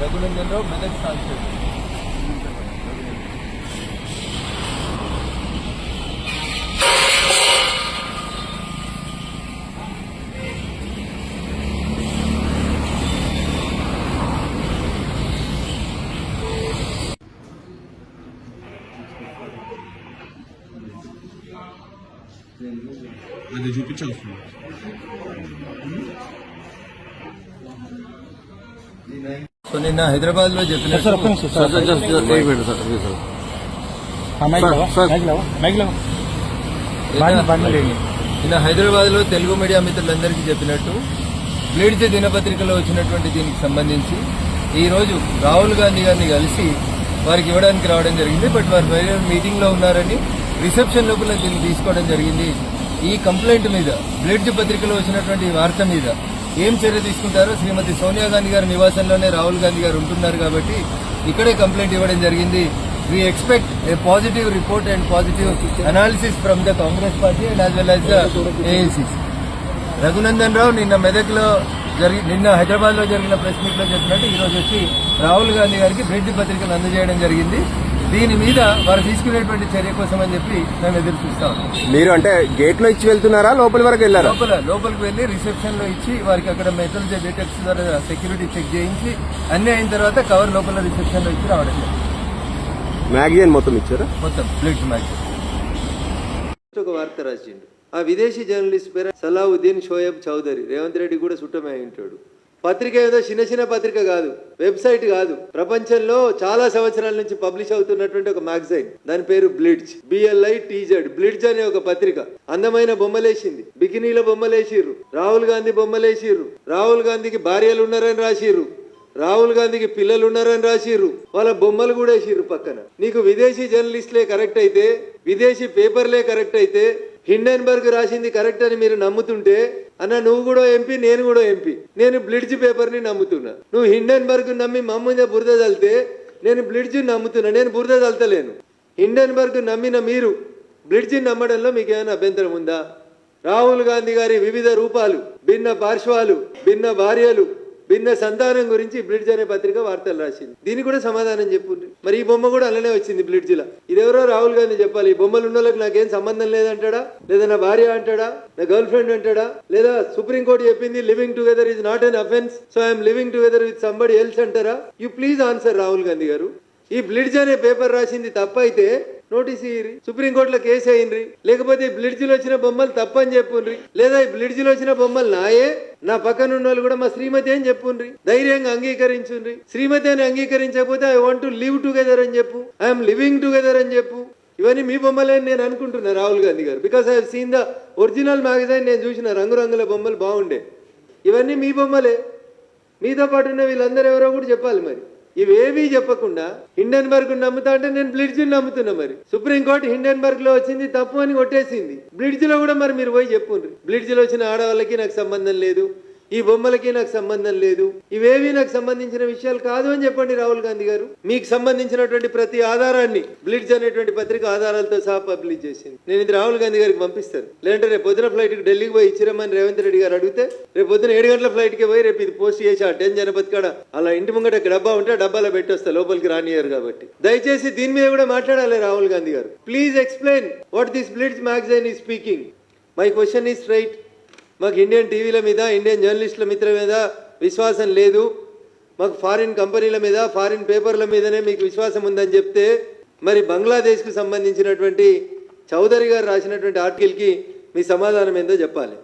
రఘునందన్ రావు మెదక్ సాంసద్ అది చూపించాల్సి సో నిన్న హైదరాబాద్లో చెప్పిన మైక్ లేవా? మైక్ లేవా? బండి- బండి లేని. నిన్న హైదరాబాద్లో తెలుగు మీడియా మిత్రులందరికీ చెప్పినట్టు బ్లీడ్స్ దినపత్రికలో వచ్చినటువంటి దీనికి సంబంధించి ఈ రోజు రాహుల్ గాంధీ గారిని కలిసి వారికి ఇవ్వడానికి రావడం జరిగింది బట్ వారు వేరే మీటింగ్లో ఉన్నారని రిసెప్షన్ లోపల దీన్ని తీసుకోవడం జరిగింది. ఈ కంప్లైంట్ మీద బ్లడ్జ్ పత్రికలో వచ్చినటువంటి వార్త మీద ఏం చర్య తీసుకుంటారో శ్రీమతి సోనియా గాంధీ గారి నివాసంలోనే రాహుల్ గాంధీ గారు ఉంటున్నారు కాబట్టి ఇక్కడే కంప్లైంట్ ఇవ్వడం జరిగింది. We expect a positive report and positive analysis from the Congress party and as well as the Raghunandan Rao నిన్న మెదక్లో జరిగి నిన్న హైదరాబాద్లో జరిగిన ప్రెస్ మీట్లో చెప్పినట్టు ఈరోజు వచ్చి రాహుల్ గాంధీ గారికి బ్రిడ్జ్ పత్రికలు అందజేయడం జరిగింది. దీని మీద వారు తీసుకునేటువంటి చర్య కోసం అని చెప్పి మేము ఎదురు చూస్తా మీరు అంటే గేట్లో ఇచ్చి వెళ్తున్నారా? లోపలి వరకు వెళ్ళారా? లోపల లోపలికి వెళ్ళి రిసెప్షన్లో ఇచ్చి వారికి అక్కడ మెటల్ డిటెక్ట్స్ ద్వారా సెక్యూరిటీ చెక్ చేయించి అన్ని అయిన తర్వాత కవర్ లోపల రిసెప్షన్లో ఇచ్చి రావడం. మ్యాగజైన్ మొత్తం ఇచ్చారా? మొత్తం బ్లడ్ మ్యాచ్ ఒక వార్త రాసిండు. ఆ విదేశీ జర్నలిస్ట్ పేరు సలావుద్దీన్ షోయబ్ చౌదరి. రేవంత్ రెడ్డి కూడా సుట్టమే అయి ఉంటాడు. పత్రిక ఏదో చిన్న చిన్న పత్రిక కాదు వెబ్సైట్ కాదు. ప్రపంచంలో చాలా సంవత్సరాల నుంచి పబ్లిష్ అవుతున్నటువంటి ఒక మ్యాగజైన్. దాని పేరు బ్లిడ్జ్. బిఎల్ఐ టీజెడ్ బ్లిడ్జ్ అనే ఒక పత్రిక. అందమైన బొమ్మలేసింది. బికినీల బొమ్మలేసిర్రు. రాహుల్ గాంధీ బొమ్మలేసిర్రు. రాహుల్ గాంధీకి భార్యలు ఉన్నారని రాసిర్రు. రాహుల్ గాంధీకి పిల్లలు ఉన్నారని రాసిర్రు. వాళ్ళ బొమ్మలు కూడా వేసిర్రు పక్కన. నీకు విదేశీ జర్నలిస్ట్లే కరెక్ట్ అయితే విదేశీ పేపర్లే కరెక్ట్ అయితే హిండెన్బర్గ్ రాసింది కరెక్ట్ అని మీరు నమ్ముతుంటే అన్న నువ్వు కూడా ఎంపీ నేను కూడా ఎంపీ. నేను బ్లిడ్జ్ పేపర్ని నమ్ముతున్నా. నువ్వు హిండెన్బర్గ్ నమ్మి మా బురద చల్లితే నేను బ్లిడ్జ్ నమ్ముతున్నా. నేను బురద చల్తలేను హిండెన్బర్గ్ నమ్మిన మీరు బ్లిడ్జ్ నమ్మడంలో మీకు ఏమైనా అభ్యంతరం ఉందా? రాహుల్ గాంధీ గారి వివిధ రూపాలు భిన్న పార్శ్వాలు భిన్న భార్యలు భిన్న సంతానం గురించి బ్లిడ్జ్ అనే పత్రిక వార్తలు రాసింది. దీనికి కూడా సమాధానం చెప్పు మరి ఈ బొమ్మ కూడా అలానే వచ్చింది బ్లిడ్జ్ లా ఇదెవరో రాహుల్ గాంధీ చెప్పాలి ఈ బొమ్మలు ఉన్న వాళ్ళకి నాకేం సంబంధం లేదంటాడా? లేదా నా భార్య అంటాడా? నా గర్ల్ ఫ్రెండ్ అంటాడా? లేదా సుప్రీంకోర్టు చెప్పింది living together is not an offence so I'm living together with somebody else అంటారా? You please answer Rahul Gandhi garu. ఈ బ్లిడ్జ్ అనే పేపర్ రాసింది తప్పైతే నోటీస్ ఇయ్యి సుప్రీంకోర్టులో కేసు అయ్యిండ్రి లేకపోతే ఈ బ్లిడ్జ్లో వచ్చిన బొమ్మలు తప్పని చెప్పుండ్రి లేదా ఈ బ్లిడ్జ్లో వచ్చిన బొమ్మలు నాయే? నా పక్కన ఉన్న వాళ్ళు కూడా మా శ్రీమతి అని చెప్పుండ్రి ధైర్యంగా అంగీకరించుండ్రి శ్రీమతి అని అంగీకరించకపోతే I want to live together అని చెప్పు. ఐఎమ్ లివింగ్ టుగెదర్ అని చెప్పు. ఇవన్నీ మీ బొమ్మలే అని నేను అనుకుంటున్నా Rahul Gandhi garu. Because I seen the original magazine నేను చూసిన రంగురంగుల బొమ్మలు బాగుండే. ఇవన్నీ మీ బొమ్మలే. మీతో పాటు ఉన్న వీళ్ళందరూ ఎవరో కూడా చెప్పాలి మరి. ఇవేవీ చెప్పకుండా హిండెన్బర్గ్ నమ్ముతా అంటే నేను బ్లిడ్జ్ నమ్ముతున్నా మరి. సుప్రీంకోర్టు హిండెన్బర్గ్లో వచ్చింది తప్పు అని కొట్టేసింది. బ్లిడ్జ్లో కూడా మరి మీరు పోయి చెప్పుండ్రి. బ్లిడ్జ్లో వచ్చిన ఆడవాళ్ళకి నాకు సంబంధం లేదు. ఈ బొమ్మలకి నాకు సంబంధం లేదు. ఇవేవి నాకు సంబంధించిన విషయాలు కాదు అని చెప్పండి రాహుల్ గాంధీ గారు. మీకు సంబంధించినటువంటి ప్రతి ఆధారాన్ని బ్లిడ్జ్ అనేటువంటి పత్రిక ఆధారాలతో సహా పబ్లిష్ చేసింది. నేను ఇది రాహుల్ గాంధీ గారికి పంపిస్తాను. లేదంటే రేపు పొద్దున ఫ్లైట్కి ఢిల్లీకి పోయి ఇచ్చిరమ్మని రేవంత్ రెడ్డి గారు అడిగితే రేపు పొద్దున ఏడు గంటల ఫ్లైట్కి పోయి రేపు ఇది పోస్ట్ చేసి ఆ టెన్ జనపతి కాడ అలా ఇంటి ముంగట డబ్బా ఉంటే డబ్బాలో పెట్టొస్తా లోపలికి రానియరు కాబట్టి. దయచేసి దీని మీద కూడా మాట్లాడాలి Rahul Gandhi garu. Please explain what this Blitz magazine is speaking. My question is right మాకు ఇండియన్ టీవీల మీద ఇండియన్ జర్నలిస్టుల మిత్రుల మీద విశ్వాసం లేదు. మాకు ఫారిన్ కంపెనీల మీద ఫారిన్ పేపర్ల మీదనే మీకు విశ్వాసం ఉందని చెప్తే మరి బంగ్లాదేశ్కు సంబంధించినటువంటి చౌదరి గారు రాసినటువంటి ఆర్టికల్కి మీ సమాధానం ఏందో చెప్పాలి.